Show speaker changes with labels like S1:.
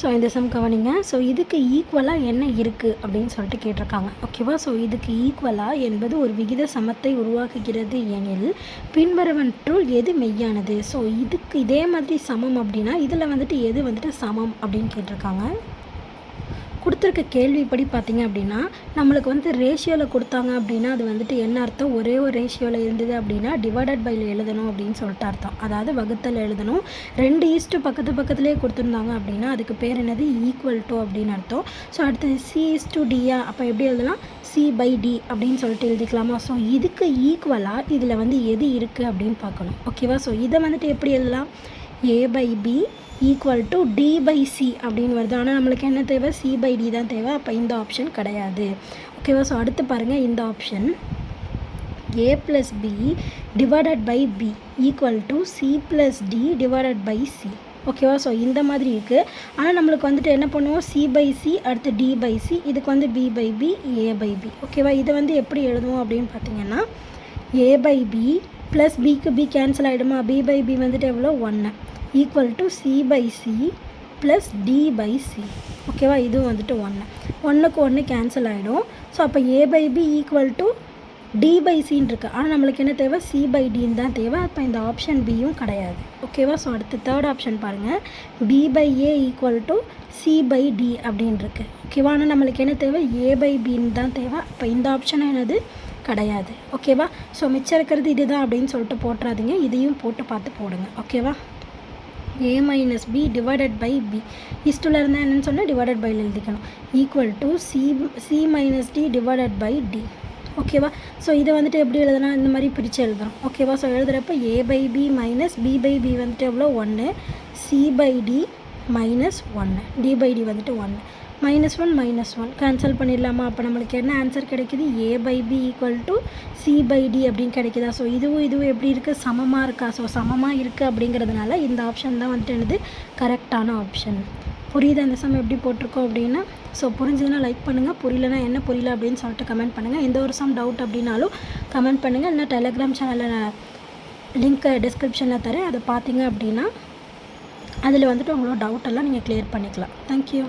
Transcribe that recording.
S1: So இந்த some கவனிங்க. So இதுக்கு ஈக்குவலாக என்ன இருக்குது அப்படின்னு சொல்லிட்டு கேட்டிருக்காங்க. ஓகேவா ஸோ இதுக்கு ஈக்குவலாக என்பது ஒரு விகித சமத்தை உருவாக்குகிறது எனில் பின்வருவற்றுள் எது மெய்யானது? ஸோ இதுக்கு இதே மாதிரி சமம் அப்படின்னா இதில் வந்துட்டு எது வந்துட்டு சமம் அப்படின்னு கேட்டிருக்காங்க. கொடுத்துருக்க கேள்விப்படி பார்த்தீங்க அப்படின்னா நம்மளுக்கு வந்து ரேஷியோவில் கொடுத்தாங்க அப்படின்னா அது வந்துட்டு என்ன அர்த்தம்? ஒரே ஒரு ரேஷியோவில் இருந்தது அப்படின்னா டிவைடட் பையில் எழுதணும் அப்படின்னு சொல்லிட்டு அர்த்தம். அதாவது வகுத்தல் எழுதணும். ரெண்டு ஈஸ்ட்டு பக்கத்து பக்கத்துலேயே கொடுத்துருந்தாங்க அப்படின்னா அதுக்கு பேர் என்னது? ஈக்குவல் டு அப்படின்னு அர்த்தம். ஸோ அடுத்தது சி இஸ் டு டியா அப்போ எப்படி எழுதலாம்? சி பை டி அப்படின்னு சொல்லிட்டு எழுதிக்கலாமா? ஸோ இதுக்கு ஈக்குவலாக இதில் வந்து எது இருக்குது அப்படின்னு பார்க்கணும். ஓகேவா ஸோ இதை வந்துட்டு எப்படி எழுதலாம்? A by B equal to D by C அப்படின்னு வருது. ஆனால் நம்மளுக்கு என்ன தேவை? சி பை டி தான் தேவை. அப்போ இந்த ஆப்ஷன் கிடையாது. ஓகேவா ஸோ அடுத்து பாருங்கள் இந்த option A plus B divided by B equal to C plus D divided by C ஓகேவா ஸோ இந்த மாதிரி இருக்குது ஆனால் நம்மளுக்கு வந்துட்டு என்ன பண்ணுவோம்? சி பை சி அடுத்து டி பை சி இதுக்கு வந்து B by B A by B ஓகேவா இதை வந்து எப்படி எழுதுவோம் அப்படின்னு பார்த்தீங்கன்னா ஏ பை பி ப்ளஸ் பிக்கு பி கேன்சல் ஆகிடுமா பி பை பி வந்துட்டு எவ்வளோ? ஒன்று equal to C by C plus D by C ஓகேவா இதுவும் வந்துட்டு ஒன்று ஒன்றுக்கு ஒன்று கேன்சல் ஆகிடும் ஸோ அப்போ A by B equal to D by சின்னு இருக்குது ஆனால் நம்மளுக்கு என்ன தேவை? சி பை டின்னு தான் தேவை. அப்போ இந்த ஆப்ஷன் பியும் கிடையாது. ஓகேவா ஸோ அடுத்து தேர்ட் ஆப்ஷன் பாருங்கள் B by A equal to C by D அப்படின்னு இருக்குது ஓகேவா ஆனால் நம்மளுக்கு என்ன தேவை? ஏ பை பின்னு தான் தேவை. அப்போ இந்த ஆப்ஷன் என்னது? கிடையாது. ஓகேவா? ஸோ மிச்சம் இருக்கிறது இதுதான் அப்படின்னு சொல்லிட்டு போட்டுறாதீங்க. இதையும் போட்டு பார்த்து போடுங்க. ஓகேவா? A minus B divided by B இஸ்டில் இருந்தால் என்னென்னு சொன்னால் டிவைடட் பையில் எழுதிக்கணும். Equal to C C minus D divided by D ஓகேவா? ஸோ இதை வந்துட்டு எப்படி எழுதுனா இந்த மாதிரி பிரித்து எழுதுறோம். ஓகேவா? So எழுதுகிறப்ப A by B minus B by B வந்துட்டு எவ்வளோ ஒன்று சி பை டி மைனஸ் ஒன்று டி பை டி வந்துட்டு ஒன்று minus one minus one cancel பண்ணிடலாமா? அப்போ நம்மளுக்கு என்ன ஆன்சர் கிடைக்குது? A by B equal to C by D அப்படின்னு கிடைக்குதா? ஸோ இதுவும் இதுவும் எப்படி இருக்குது சமமாக இருக்கா? ஸோ சமமாக இருக்குது அப்படிங்கிறதுனால இந்த ஆப்ஷன் தான் வந்துட்டு என்னது? கரெக்டான ஆப்ஷன் புரியுது? அந்த சம் எப்படி போட்டிருக்கோம் அப்படின்னா? ஸோ புரிஞ்சதுன்னா லைக் பண்ணுங்கள் புரியலனா என்ன புரியல அப்படின்னு சொல்லிட்டு கமெண்ட் பண்ணுங்கள் எந்த ஒரு சம் டவுட் அப்படின்னாலும் கமெண்ட் பண்ணுங்கள் இல்லை டெலகிராம் சேனலில் லிங்க்கை டிஸ்கிரிப்ஷனில் தரேன். அதை பார்த்தீங்க அப்படின்னா அதில் வந்துட்டு உங்களோட டவுட்டெல்லாம் நீங்கள் க்ளியர் பண்ணிக்கலாம். தேங்க்யூ